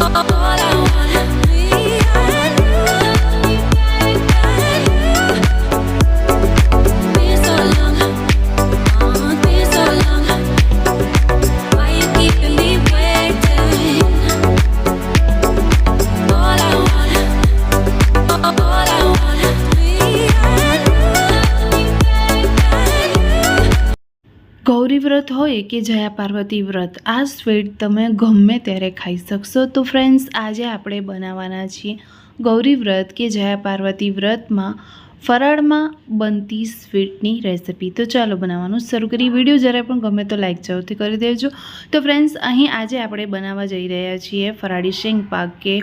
oh, oh. વ્રત હોય કે જયા પાર્વતી વ્રત, આ સ્વીટ તમે ગમે ત્યારે ખાઈ શકશો. તો ફ્રેન્ડ્સ આજે આપણે બનાવવાના છીએ ગૌરી વ્રત કે જયા પાર્વતી વ્રતમાં ફરાળમાં બનતી સ્વીટની રેસિપી. તો ચાલો બનાવવાનું શરૂ કરી વીડિયો જ્યારે પણ ગમે તો લાઈક જરૂરથી કરી દેજો. તો ફ્રેન્ડ્સ અહીં આજે આપણે બનાવવા જઈ રહ્યા છીએ ફરાળી શેંગ પાક કે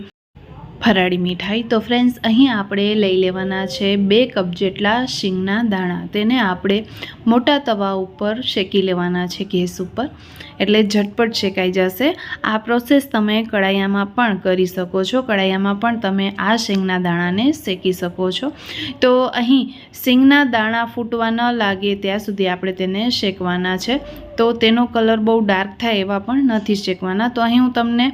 ફરાળી મીઠાઈ. તો ફ્રેન્ડ્સ અહીં આપણે લઈ લેવાના છે બે કપ જેટલા શીંગના દાણા. તેને આપણે મોટા તવા ઉપર શેકી લેવાના છે ગેસ ઉપર. એટલે ઝટપટ શેકાઈ જશે. આ પ્રોસેસ તમે કડાયામાં પણ કરી શકો છો. કડાયામાં પણ તમે આ શીંગના દાણાને શેકી શકો છો. તો અહીં શીંગના દાણા ફૂટવા ન લાગે ત્યાં સુધી આપણે તેને શેકવાના છે. તો તેનો કલર બહુ ડાર્ક થાય એવા પણ નથી શેકવાના. તો અહીં હું તમને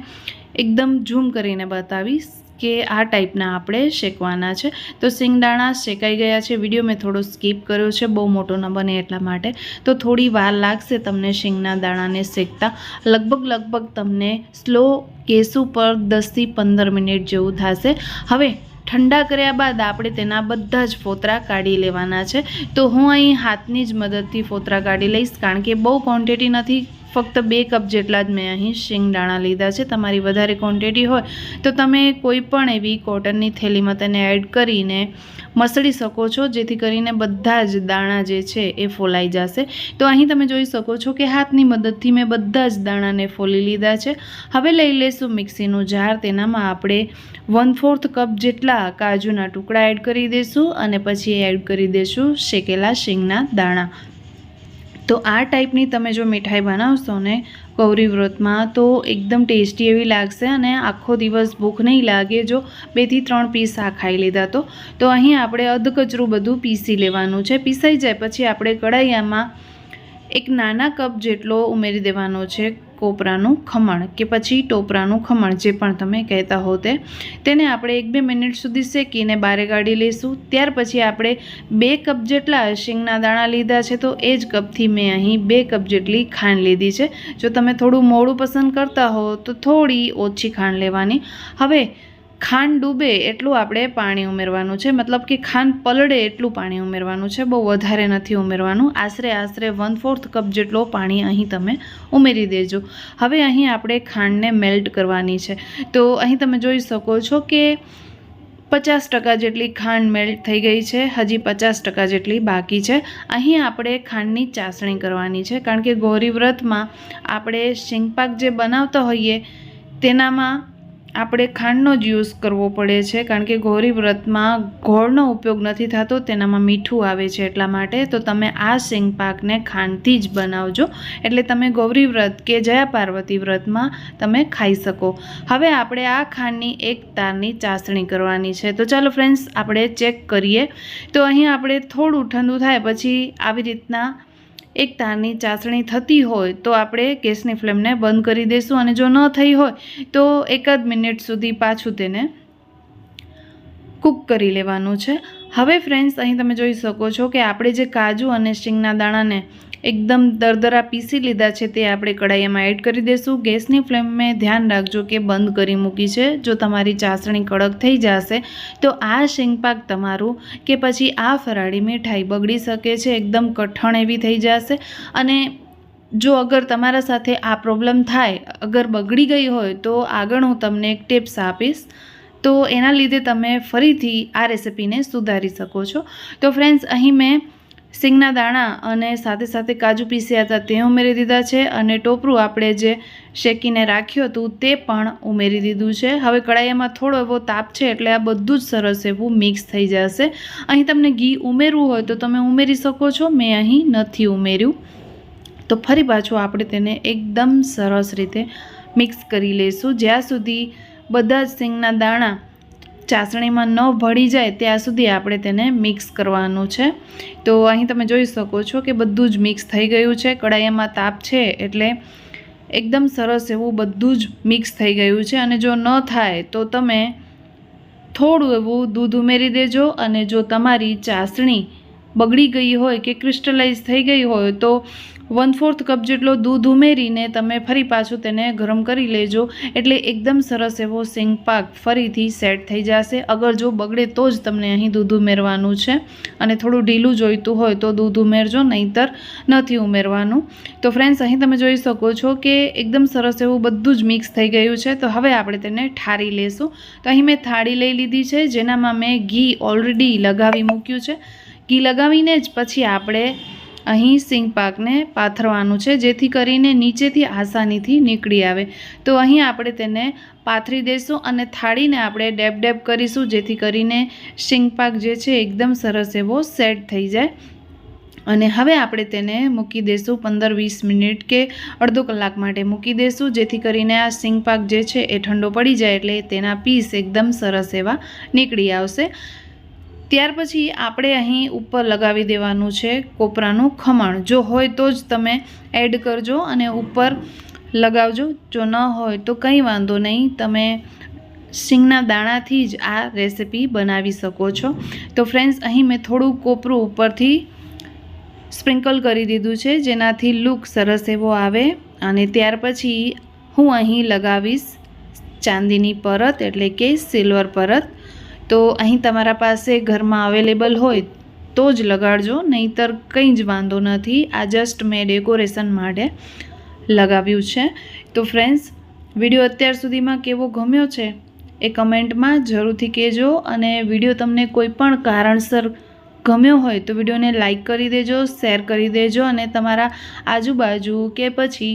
એકદમ ઝૂમ કરીને બતાવીશ. કે આ ટાઈપના આપણે શેકવાના છે. તો સિંગદાણા શેકાઈ ગયા છે. વીડિયો મેં થોડો સ્કીપ કર્યો છે. બહુ મોટો ન બને એટલા માટે. તો થોડી વાર લાગશે તમને સિંગના દાણાને શેકતા. લગભગ લગભગ તમને સ્લો કેસ ઉપર દસથી પંદર મિનિટ જેવું થશે. હવે ઠંડા કર્યા બાદ આપણે તેના બધા જ ફોતરા કાઢી લેવાના છે. તો હું અહીં હાથની જ મદદથી ફોતરા કાઢી લઈશ કારણ કે બહુ ક્વોન્ટિટી નથી ફક્ત બે કપ જેટલા જ મેં અહીં શિંગદાણા લીધા છે. તમારી વધારે ક્વોન્ટિટી હોય તો તમે કોઈ પણ એવી કોટનની થેલીમાં તેને એડ કરીને મસળી શકો છો, જેથી કરીને બધા જ દાણા જે છે એ ફોલાઈ જશે. તો અહીં તમે જોઈ શકો છો કે હાથની મદદથી મેં બધા જ દાણાને ફોલી લીધા છે. હવે લઈ લઈશું મિક્સીનું જાર. તેનામાં આપણે વન ફોર્થ કપ જેટલા કાજુના ટુકડા એડ કરી દઈશું અને પછી એડ કરી દઈશું શેકેલા શીંગના દાણા. તો આ ટાઈપની તમે જો મીઠાઈ બનાવશો ને ગૌરી વ્રતમાં, તો એકદમ ટેસ્ટી એવી લાગશે અને આખો દિવસ ભૂખ નહીં લાગે જો બેથી ત્રણ પીસ આ ખાઈ લીધા તો. તો અહીં આપણે અધકચરું બધું પીસી લેવાનું છે. પીસાઈ જાય પછી આપણે કઢાઈયામાં એક નાના કપ જેટલો ઉમેરી દેવાનો છે કોપરાનું ખમણ કે પછી ટોપરાનું ખમણ, જે પણ તમે કહેતા હો તે. તેને આપણે એક બે મિનિટ સુધી શેકીને બારે કાઢી લઈશું. ત્યાર પછી આપણે બે કપ જેટલા શીંગના દાણા લીધા છે તો એ જ કપથી મેં અહીં બે કપ જેટલી ખાંડ લીધી છે. જો તમે થોડું મોડું પસંદ કરતા હો તો થોડી ઓછી ખાંડ લેવાની. હવે ખાંડ ડૂબે એટલું આપણે પાણી ઉમેરવાનું છે. મતલબ કે ખાંડ પલળે એટલું પાણી ઉમેરવાનું છે. બહુ વધારે નથી ઉમેરવાનું. આશરે આશરે વન ફોર્થ કપ જેટલો પાણી અહીં તમે ઉમેરી દેજો. હવે અહીં આપણે ખાંડને મેલ્ટ કરવાની છે. તો અહીં તમે જોઈ શકો છો કે પચાસ ટકા જેટલી ખાંડ મેલ્ટ થઈ ગઈ છે. હજી પચાસ ટકા જેટલી બાકી છે. અહીં આપણે ખાંડની ચાસણી કરવાની છે. કારણ કે ગૌરી વ્રતમાં આપણે શીંગપાક જે બનાવતા હોઈએ, તેનામાં આપણે ખાંડનો જ યુઝ કરવો પડે છે, કારણ કે ગૌરી વ્રતમાં ગોળનો ઉપયોગ નથી થતો, તેનામાં મીઠું આવે છે એટલા માટે, તો તમે આ સિંગ પાકને ખાંડથી જ બનાવજો. એટલે તમે ગૌરી વ્રત કે જયા પાર્વતી વ્રતમાં તમે ખાઈ શકો. હવે આપણે આ ખાંડની એક તારની ચાસણી કરવાની છે. તો ચાલો ફ્રેન્ડ્સ આપણે ચેક કરીએ. તો અહીં આપણે થોડું ઠંડુ થાય પછી આવી રીતના એક તારની ચાસણી થતી હોય તો આપણે ગેસની ફ્લેમને બંધ કરી દઈશું અને જો ન થઈ હોય તો એકાદ મિનિટ સુધી પાછું તેને કૂક કરી લેવાનું છે. હવે ફ્રેન્ડ્સ અહીં તમે જોઈ શકો છો કે આપણે જે કાજુ અને શીંગના દાણાને એકદમ દરદરા પીસી લીધા છે તે આપણે કડાઈમાં એડ કરી દઈશું ગેસની ફ્લેમ મેં ધ્યાન રાખજો કે બંધ કરી મૂકી છે. જો તમારી ચાસણી કડક થઈ જશે, તો આ શેંગપાક તમારું કે પછી આ ફરાળી મીઠાઈ બગડી શકે છે. એકદમ કઠણ એવી થઈ જશે. અને જો અગર તમારા સાથે આ પ્રોબ્લેમ થાય, અગર બગડી ગઈ હોય, તો આગળ હું તમને એક ટિપ્સ આપીશ. તો એના લીધે તમે ફરીથી આ રેસિપીને સુધારી શકો છો. તો ફ્રેન્ડ્સ, અહીં મેં સિંગના દાણા અને સાથે સાથે કાજુ પીસ્યા હતા, તે ઉમેરી દીધા છે અને ટોપરું આપણે જે શેકીને રાખ્યું હતું તે પણ ઉમેરી દીધું છે. હવે કડાઈમાં થોડો એવો તાપ છે એટલે આ બધું જ સરસ એવું મિક્સ થઈ જશે. અહીં તમને ઘી ઉમેરવું હોય તો તમે ઉમેરી શકો છો, મેં અહીં નથી ઉમેર્યું. તો ફરી પાછું આપણે તેને એકદમ સરસ રીતે મિક્સ કરી લઈશું. જ્યાં સુધી બધા જ સિંગના દાણા ચાસણીમાં ન ભળી જાય ત્યાં સુધી આપણે તેને મિક્સ કરવાનું છે. તો અહીં તમે જોઈ શકો છો કે બધું જ મિક્સ થઈ ગયું છે. કડાઈમાં તાપ છે એટલે એકદમ સરસ એવું બધું જ મિક્સ થઈ ગયું છે. અને જો ન થાય તો તમે થોડું એવું દૂધ ઉમેરી દેજો અને જો તમારી ચાસણી બગડી ગઈ હોય કે ક્રિસ્ટલાઇઝ થઈ ગઈ હોય તો વન ફોર્થ કપ જેટલો દૂધ ઉમેરીને તમે ફરી પાછું તેને ગરમ કરી લેજો. એટલે એકદમ સરસ એવો સિંગ પાક ફરીથી સેટ થઈ જશે. અગર જો બગડે તો જ તમને અહીં દૂધ ઉમેરવાનું છે. અને થોડું ઢીલું જોઈતું હોય તો દૂધ ઉમેરજો, નહીંતર નથી ઉમેરવાનું. તો ફ્રેન્ડ્સ અહીં તમે જોઈ શકો છો કે એકદમ સરસ એવું બધું જ મિક્સ થઈ ગયું છે. તો હવે આપણે તેને ઠારી લેશું. તો અહીં મેં થાળી લઈ લીધી છે, જેનામાં મેં ઘી ઓલરેડી લગાવી મૂક્યું છે. ઘી લગાવીને જ પછી આપણે અહીં સિંગ પાકને પાથરવાનું છે, જેથી કરીને નીચેથી આસાનીથી નીકળી આવે. તો અહીં આપણે તેને પાથરી દઈશું અને થાળીને આપણે ડેબ ડેબ કરીશું, જેથી કરીને સિંગ પાક જે છે એકદમ સરસ એવો સેટ થઈ જાય. અને હવે આપણે તેને મૂકી દઈશું પંદર વીસ મિનિટ કે અડધો કલાક માટે મૂકી દઈશું જેથી કરીને આ સિંગ પાક જે છે એ ઠંડો પડી જાય એટલે તેના પીસ એકદમ સરસ એવા નીકળી આવશે. ત્યાર પછી આપણે અહીં ઉપર લગાવી દેવાનું છે કોપરાનું ખમણ. જો હોય તો જ તમે એડ કરજો અને ઉપર લગાવજો. જો ન હોય તો કંઈ વાંધો નહીં, તમે સિંગના દાણાથી જ આ રેસિપી બનાવી શકો છો. તો ફ્રેન્ડ્સ, અહીં મેં થોડું કોપરું ઉપરથી સ્પ્રિંકલ કરી દીધું છે, જેનાથી લુક સરસ એવો આવે. અને ત્યાર પછી હું અહીં લગાવીશ ચાંદીની પરત, એટલે કે સિલ્વર પરત. તો અહીં તમારા પાસે ઘરમાં અવેલેબલ હોય તો જ લગાડજો, નહીંતર કંઈ જ વાંધો નથી. આ જસ્ટ મેં ડેકોરેશન માટે લગાવ્યું છે. તો ફ્રેન્ડ્સ વીડિયો અત્યાર સુધીમાં કેવો ગમ્યો છે? એ કમેન્ટમાં જરૂરથી કહેજો અને વીડિયો તમને કોઈ પણ કારણસર ગમ્યો હોય તો વિડીયોને લાઈક કરી દેજો શેર કરી દેજો અને તમારા આજુબાજુ કે પછી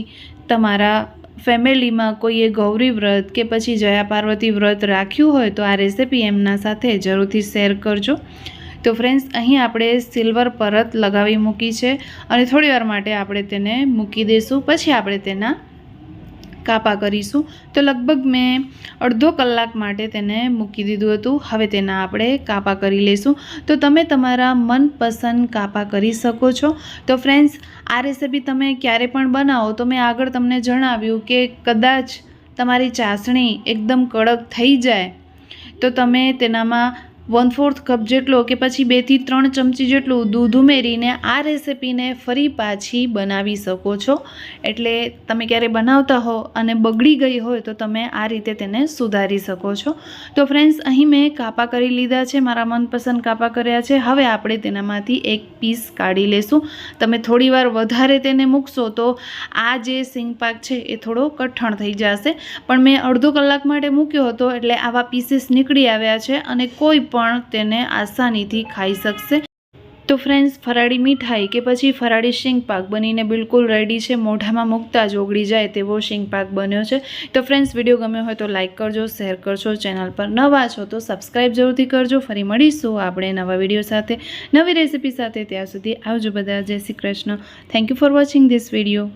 તમારા ફેમિલીમાં કોઈએ ગૌરી વ્રત કે પછી જયા પાર્વતી વ્રત રાખ્યું હોય તો આ રેસીપી એમના સાથે જરૂરથી શેર કરજો. તો ફ્રેન્ડ્સ અહીં આપણે સિલ્વર પરત લગાવી મૂકી છે અને થોડી વાર માટે આપણે તેને મૂકી દઈશું. પછી આપણે તેના કાપા કરીશું. તો લગભગ મેં અડધો કલાક માટે તેને મૂકી દીધું હતું. હવે તેના આપણે કાપા કરી લઈશું તો તમે તમારા મનપસંદ કાપા કરી શકો છો. તો ફ્રેન્ડ્સ આ રેસીપી તમે ક્યારે પણ બનાવો તો મેં આગળ તમને જણાવ્યું કે કદાચ તમારી ચાસણી એકદમ કડક થઈ જાય. તો તમે તેનામાં વન ફોર્થ કપ જેટલો કે પછી બેથી ત્રણ ચમચી જેટલું દૂધ ઉમેરીને આ રેસિપીને ફરી પાછી બનાવી શકો છો. એટલે તમે ક્યારે બનાવતા હો અને બગડી ગઈ હોય તો તમે આ રીતે તેને સુધારી શકો છો. તો ફ્રેન્ડ્સ અહીં મેં કાપા કરી લીધા છે, મારા મનપસંદ કાપા કર્યા છે. હવે આપણે તેનામાંથી એક પીસ કાઢી લેશું. તમે થોડીવાર વધારે તેને મૂકશો તો આ જે સિંગ પાક છે એ થોડો કઠણ થઈ જશે. પણ મેં અડધો કલાક માટે મૂક્યો હતો એટલે આવા પીસીસ નીકળી આવ્યા છે અને કોઈ પણ તેને આસાનીથી ખાઈ શકશે. તો ફ્રેન્ડ્સ ફરાળી મીઠાઈ કે પછી ફરાળી શીંગપાક બનીને બિલકુલ રેડી છે. મોઢામાં મૂકતા જ ઓગળી જાય તેવો શીંગપાક બન્યો છે. તો ફ્રેન્ડ્સ વીડિયો ગમ્યો હોય તો લાઇક કરજો શેર કરજો ચેનલ પર નવા છો તો સબસ્ક્રાઈબ જરૂરથી કરજો. ફરી મળીશું આપણે નવા વીડિયો સાથે, નવી રેસિપી સાથે. ત્યાં સુધી આવજો બધા. જય Shri Krishna. Thank you for watching this video